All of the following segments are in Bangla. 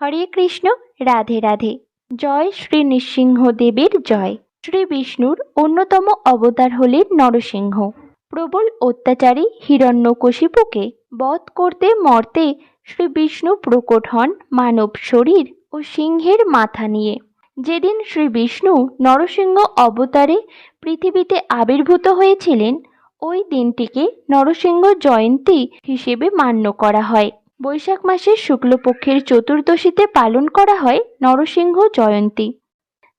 হরে কৃষ্ণ, রাধে রাধে। জয় শ্রী নৃসিংহদেবের জয়। শ্রী বিষ্ণুর অন্যতম অবতার হলেন নরসিংহ। প্রবল অত্যাচারী হিরণ্যকশিপুকে বধ করতে মর্তে শ্রী বিষ্ণু প্রকট হন মানব শরীর ও সিংহের মাথা নিয়ে। যেদিন শ্রী বিষ্ণু নরসিংহ অবতারে পৃথিবীতে আবির্ভূত হয়েছিলেন, ওই দিনটিকে নরসিংহ জয়ন্তী হিসেবে মান্য করা হয়। বৈশাখ মাসের শুক্লপক্ষের চতুর্দশীতে পালন করা হয় নরসিংহ জয়ন্তী।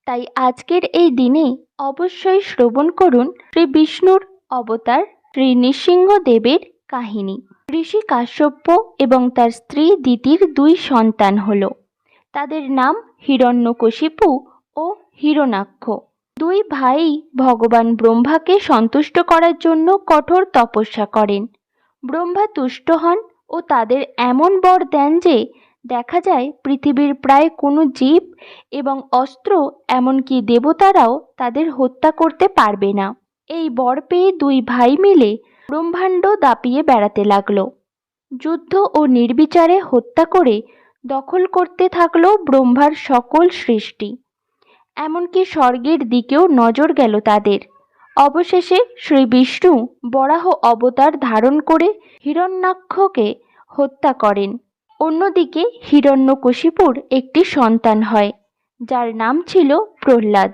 তাই আজকের এই দিনে অবশ্যই শ্রবণ করুন শ্রী বিষ্ণুর অবতার শ্রী নৃসিংহদেবের কাহিনী। ঋষি কাশ্যপ্য এবং তার স্ত্রী দিতির দুই সন্তান হল। তাদের নাম হিরণ্যকশিপু ও হিরণাক্ষ দুই ভাই ভগবান ব্রহ্মাকে সন্তুষ্ট করার জন্য কঠোর তপস্যা করেন। ব্রহ্মা তুষ্ট হন ও তাদের এমন বর দেন যে দেখা যায় পৃথিবীর প্রায় কোনো জীব এবং অস্ত্র এমনকি দেবতারাও তাদের হত্যা করতে পারবে না। এই বর পেয়ে দুই ভাই মিলে ব্রহ্মাণ্ড দাপিয়ে বেড়াতে লাগল। যুদ্ধ ও নির্বিচারে হত্যা করে দখল করতে থাকল ব্রহ্মার সকল সৃষ্টি। এমনকি স্বর্গের দিকেও নজর গেল তাদের। অবশেষে শ্রী বিষ্ণু বরাহ অবতার ধারণ করে হিরণ্যাক্ষকে হত্যা করেন। অন্যদিকে হিরণ্যকশিপুর একটি সন্তান হয়, যার নাম ছিল প্রহ্লাদ।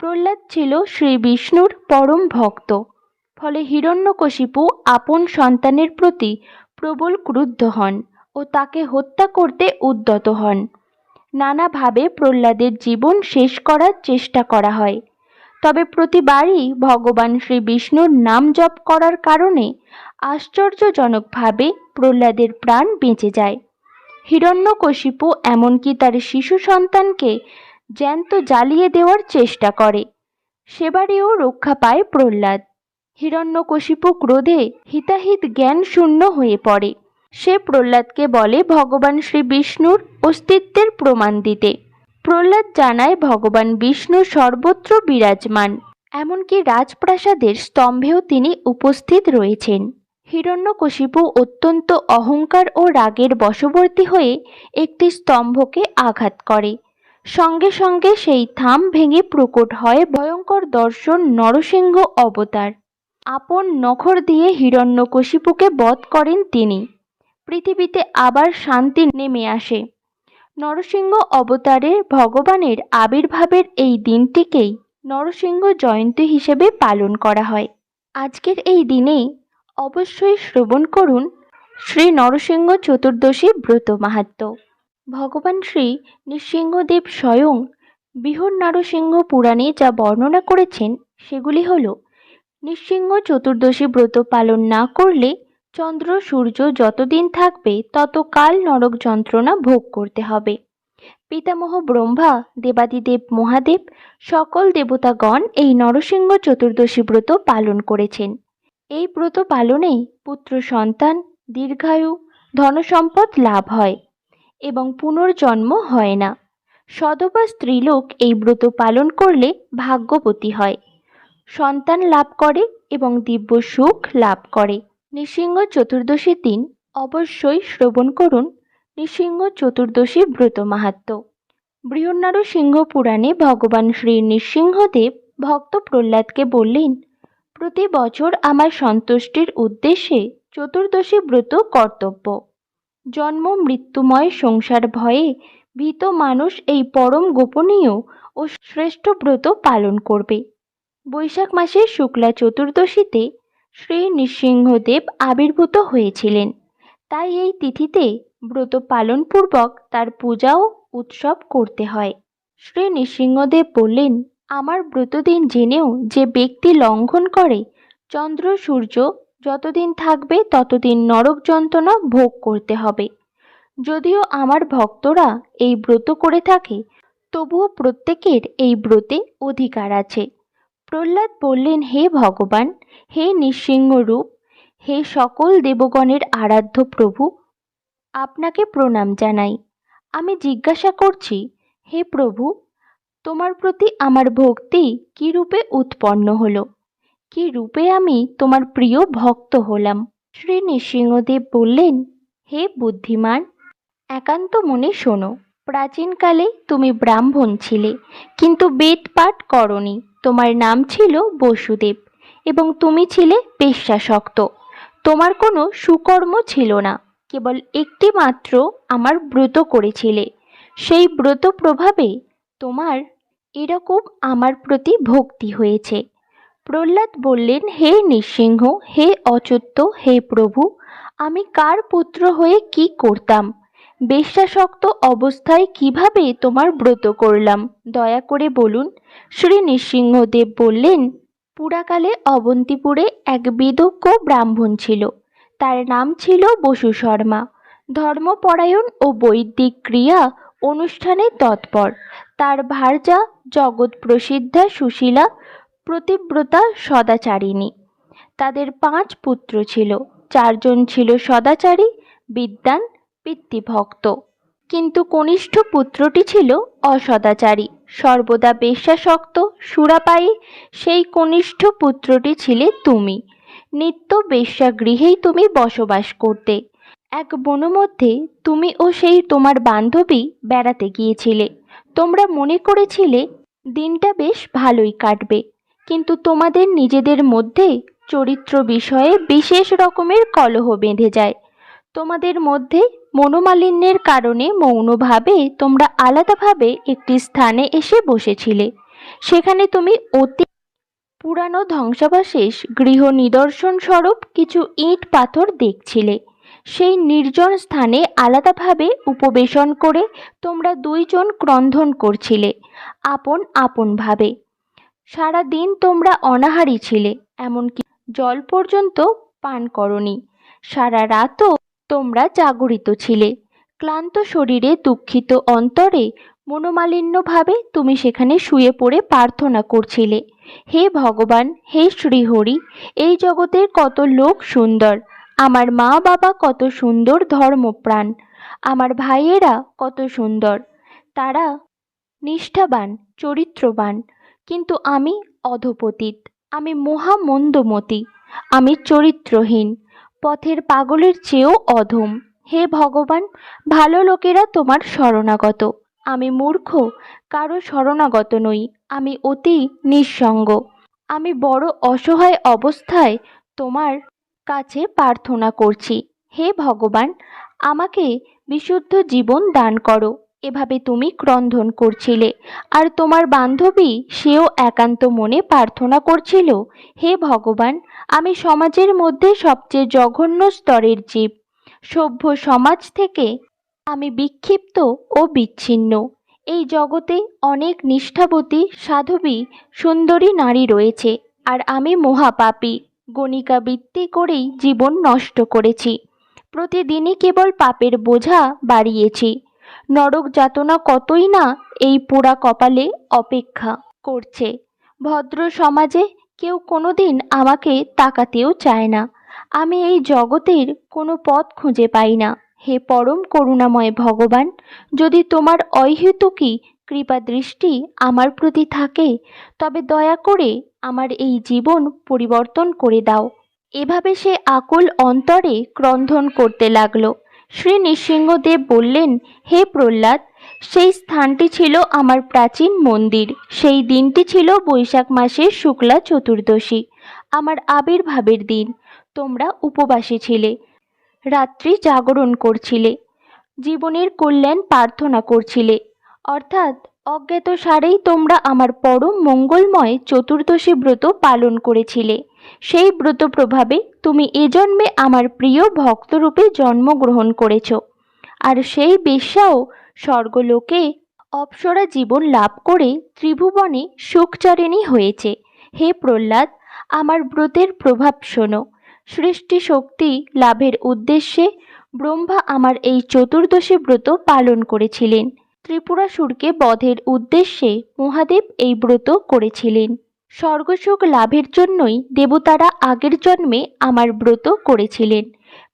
প্রহ্লাদ ছিল শ্রী বিষ্ণুর পরম ভক্ত, ফলে হিরণ্যকশিপু আপন সন্তানের প্রতি প্রবল ক্রুদ্ধ হন ও তাকে হত্যা করতে উদ্যত হন। নানাভাবে প্রহ্লাদের জীবন শেষ করার চেষ্টা করা হয়। তবে প্রতিবারই ভগবান শ্রী বিষ্ণুর নাম জপ করার কারণে আশ্চর্যজনকভাবে প্রহ্লাদের প্রাণ বেঁচে যায়। হিরণ্যকশিপু এমনকি তার শিশু সন্তানকে জ্যান্ত জ্বালিয়ে দেওয়ার চেষ্টা করে। সেবারেও রক্ষা পায় প্রহ্লাদ। হিরণ্যকশিপু ক্রোধে হিতাহিত জ্ঞান শূন্য হয়ে পড়ে। সে প্রহ্লাদকে বলে, ভগবান শ্রী বিষ্ণুর অস্তিত্বের প্রমাণ দিতে। প্রহ্লাদ জানায়, ভগবান বিষ্ণু সর্বত্র বিরাজমান। এমনকি রাজপ্রাসাদের স্তম্ভেও তিনি উপস্থিত রয়েছেন। হিরণ্যকশিপু অত্যন্ত অহংকার ও রাগের বশবর্তী হয়ে একটি স্তম্ভকে আঘাত করে। সঙ্গে সঙ্গে সেই থাম ভেঙে প্রকট হয় ভয়ঙ্কর দর্শন নরসিংহ অবতার। আপন নখর দিয়ে হিরণ্যকশিপুকে বধ করেন তিনি। পৃথিবীতে আবার শান্তি নেমে আসে। নরসিংহ অবতারের ভগবানের আবির্ভাবের এই দিনটিকেই নরসিংহ জয়ন্তী হিসেবে পালন করা হয়। আজকের এই দিনে অবশ্যই শ্রবণ করুন শ্রী নরসিংহ চতুর্দশী ব্রত মাহাত্ম্য ভগবান শ্রী নৃসিংহদেব স্বয়ং বৃহৎ নরসিংহ পুরাণে যা বর্ণনা করেছেন, সেগুলি হল, নৃসিংহ চতুর্দশী ব্রত পালন না করলে চন্দ্র, সূর্য যতদিন থাকবে, ততকাল নরক যন্ত্রণা ভোগ করতে হবে। পিতামহ ব্রহ্মা, দেবাদিদেব মহাদেব, সকল দেবতাগণ এই নরসিংহ চতুর্দশী ব্রত পালন করেছেন। এই ব্রত পালনে পুত্র সন্তান, দীর্ঘায়ু, ধনসম্পদ লাভ হয় এবং পুনর্জন্ম হয় না। সদবা স্ত্রীলোক এই ব্রত পালন করলে ভাগ্যবতী হয়। সন্তান লাভ করে এবং দিব্য সুখ লাভ করে। নৃসিংহ চতুর্দশীর দিন অবশ্যই শ্রবণ করুন। নৃসিংহ চতুর্দশী ব্রত মাহাত্ম্য। বৃহন্নার সিংহ পুরাণে ভগবান শ্রী নৃসিংহদেব ভক্ত প্রহ্লাদকে বললেন, প্রতি বছর আমার সন্তুষ্টির উদ্দেশ্যে চতুর্দশী ব্রত কর্তব্য। জন্ম, মৃত্যুময়, সংসার ভয়ে ভীত মানুষ এই পরম গোপনীয় ও শ্রেষ্ঠ ব্রত পালন করবে। বৈশাখ মাসের শুক্লা চতুর্দশীতে শ্রী নৃসিংহদেব আবির্ভূত হয়েছিলেন। তাই এই তিথিতে ব্রত পালনপূর্বক তার পূজাও উৎসব করতে হয়। শ্রী নৃসিংহদেব বললেন, আমার ব্রতদিন জেনেও যে ব্যক্তি লঙ্ঘন করে, চন্দ্র, সূর্য যতদিন থাকবে ততদিন নরক যন্ত্রণা ভোগ করতে হবে। যদিও আমার ভক্তরা এই ব্রত করে থাকে, তবুও প্রত্যেকের এই ব্রতে অধিকার আছে। প্রহ্লাদ বললেন, হে ভগবান, হে নৃসিংহ রূপ, হে সকল দেবগণের আরাধ্য প্রভু, আপনাকে প্রণাম জানাই। আমি জিজ্ঞাসা করছি, হে প্রভু, তোমার প্রতি আমার ভক্তি কি রূপে উৎপন্ন হলো? কি রূপে আমি তোমার প্রিয় ভক্ত হলাম? শ্রী নৃসিংহদেব বললেন, হে বুদ্ধিমান, একান্ত মনে শোনো, প্রাচীনকালে তুমি ব্রাহ্মণ ছিলে, কিন্তু বেদ পাঠ করনি। তোমার নাম ছিল বসুদেব এবং তুমি ছিলে পেশাসক্ত তোমার কোনো সুকর্ম ছিল না, কেবল একটি মাত্র আমার ব্রত করেছিলে। সেই ব্রত প্রভাবে তোমার এরকম আমার প্রতি ভক্তি হয়েছে। প্রহ্লাদ বললেন, হে নৃসিংহ, হে অচ্যুত, হে প্রভু, আমি কার পুত্র হয়ে কি করতাম? বেশ্যাসক্ত অবস্থায় কীভাবে তোমার ব্রত করলাম? দয়া করে বলুন। শ্রী নৃসিংহদেব বললেন, পুরাকালে অবন্তিপুরে এক বিদজ্ঞ ব্রাহ্মণ ছিল। তার নাম ছিল বসু শর্মা। ধর্মপরায়ণ ও বৈদিক ক্রিয়া অনুষ্ঠানে তৎপর। তার ভার্যা জগৎ প্রসিদ্ধা সুশীলা প্রতিব্রতা সদাচারিণী। তাদের পাঁচ পুত্র ছিল। চারজন ছিল সদাচারী বিদ্যান পিতৃভক্ত। কিন্তু কনিষ্ঠ পুত্রটি ছিল অসদাচারী। সর্বদা বেশ্যাসক্ত, সুরাপায়ী, সেই কনিষ্ঠ পুত্রটি ছিলে তুমি। নিত্য বেশ্যা গৃহেই তুমি বসবাস করতে। এক বনমধ্যে তুমি ও সেই তোমার বান্ধবী বেড়াতে গিয়েছিলে। তোমরা মনে করেছিলে, দিনটা বেশ ভালোই কাটবে। কিন্তু তোমাদের নিজেদের মধ্যে চরিত্র বিষয়ে বিশেষ রকমের কলহ বেঁধে যায়। তোমাদের মধ্যে মনোমালিন্যের কারণে মৌনভাবে তোমরা আলাদাভাবে একটি স্থানে এসে বসেছিলে। সেখানে তুমি অতি পুরানো ধ্বংসাবশেষ, গৃহ নিদর্শন স্বরূপ কিছু ইট পাথর দেখছিলে। সেই নির্জন স্থানে আলাদাভাবে উপবেশন করে তোমরা দুইজন ক্রন্ধন করছিলে, আপন আপনভাবে। সারা দিন তোমরা অনাহারী ছিলে, এমনকি জল পর্যন্ত পান করনি। সারা রাতও তোমরা জাগরিত ছিলে। ক্লান্ত শরীরে দুঃখিত অন্তরে মনোমালিন্যভাবে তুমি সেখানে শুয়ে পড়ে প্রার্থনা করছিলে। হে ভগবান, হে শ্রীহরি, এই জগতের কত লোক সুন্দর। আমার মা বাবা কত সুন্দর ধর্মপ্রাণ। আমার ভাইয়েরা কত সুন্দর। তারা নিষ্ঠাবান, চরিত্রবান। কিন্তু আমি অধপতিত। আমি মহামন্দমতি আমি চরিত্রহীন। পথের পাগলের চেয়েও অধম। হে ভগবান, ভালো লোকেরা তোমার শরণাগত। আমি মূর্খ, কারও শরণাগত নই। আমি অতি নিঃসঙ্গ। আমি বড় অসহায় অবস্থায় তোমার কাছে প্রার্থনা করছি। হে ভগবান, আমাকে বিশুদ্ধ জীবন দান করো। এভাবে তুমি ক্রন্ধন করছিলে। আর তোমার বান্ধবী, সেও একান্ত মনে প্রার্থনা করছিল, হে ভগবান, আমি সমাজের মধ্যে সবচেয়ে জঘন্য স্তরের জীব। সভ্য সমাজ থেকে আমি বিক্ষিপ্ত ও বিচ্ছিন্ন। এই জগতে অনেক নিষ্ঠাবতী, সাধবী, সুন্দরী নারী রয়েছে, আর আমি মহাপাপী। গণিকা বৃত্তি করেই জীবন নষ্ট করেছি। প্রতিদিনই কেবল পাপের বোঝা বাড়িয়েছি। নরক যাতনা কতই না এই পোড়া কপালে অপেক্ষা করছে। ভদ্র সমাজে কেউ কোনোদিন আমাকে তাকাতেও চায় না। আমি এই জগতের কোনো পথ খুঁজে পাই না। হে পরম করুণাময় ভগবান, যদি তোমার অহেতুকী কৃপা দৃষ্টি আমার প্রতি থাকে, তবে দয়া করে আমার এই জীবন পরিবর্তন করে দাও। এভাবে সে আকুল অন্তরে ক্রন্ধন করতে লাগল। শ্রী নৃসিংহদেব বললেন, হে প্রহ্লাদ, সেই স্থানটি ছিল আমার প্রাচীন মন্দির। সেই দিনটি ছিল বৈশাখ মাসের শুক্লা চতুর্দশী। আমার আবির্ভাবের দিন। তোমরা উপবাসী ছিলে। রাত্রি জাগরণ করছিলে। জীবনের কল্যাণ প্রার্থনা করছিলে। অর্থাৎ অজ্ঞাত সারেই তোমরা আমার পরম মঙ্গলময় চতুর্দশী ব্রত পালন করেছিলে। সেই ব্রত প্রভাবে তুমি এ জন্মে আমার প্রিয় ভক্তরূপে জন্মগ্রহণ করেছ। আর সেই বেশ্যাও স্বর্গলোকে অপ্সরা জীবন লাভ করে ত্রিভুবনে সুখচারিণী হয়েছে। হে প্রহ্লাদ, আমার ব্রতের প্রভাব শোনো। সৃষ্টি শক্তি লাভের উদ্দেশ্যে ব্রহ্মা আমার এই চতুর্দশী ব্রত পালন করেছিলেন। ত্রিপুরাসুরকে বধের উদ্দেশ্যে মহাদেব এই ব্রত করেছিলেন। স্বর্গসুখ লাভের জন্যই দেবতারা আগের জন্মে আমার ব্রত করেছিলেন।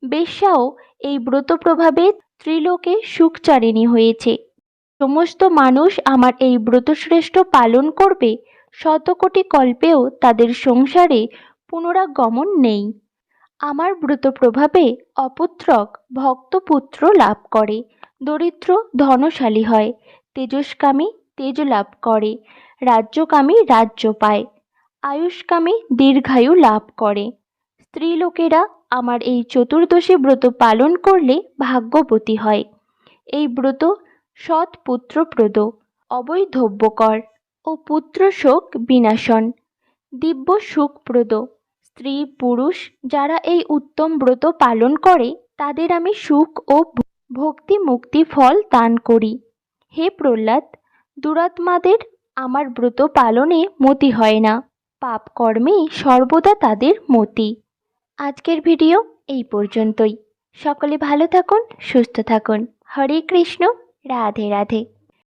বেশ্যাও এই ব্রত প্রভাবে ত্রিলোকে সুখচারিণী হয়েছে। সমস্ত মানুষ আমার এই ব্রতশ্রেষ্ঠ পালন করবে, শতকোটি কল্পেও তাদের সংসারে পুনরাগমন নেই। আমার ব্রত প্রভাবে অপুত্রক ভক্তপুত্র লাভ করে, দরিদ্র ধনশালী হয়, তেজস্কামী তেজ লাভ করে। রাজ্যকামী রাজ্য পায়। আয়ুষ্কামী দীর্ঘায়ু লাভ করে। স্ত্রীলোকেরা আমার এই চতুর্দশী ব্রত পালন করলে ভাগ্যবতী হয়। এই ব্রত সৎ পুত্রপ্রদ, অবৈধব্যকর ও পুত্র শোক বিনাশন, দিব্য সুখপ্রদ। স্ত্রী, পুরুষ যারা এই উত্তম ব্রত পালন করে, তাদের আমি সুখ ও ভক্তি মুক্তি ফল দান করি। হে প্রহ্লাদ, দুরাত্মাদের আমার ব্রত পালনে মতি হয় না। পাপ কর্মে সর্বদা তাদের মতি। আজকের ভিডিও এই পর্যন্তই। সকলে ভালো থাকুন, সুস্থ থাকুন। হরে কৃষ্ণ, রাধে রাধে।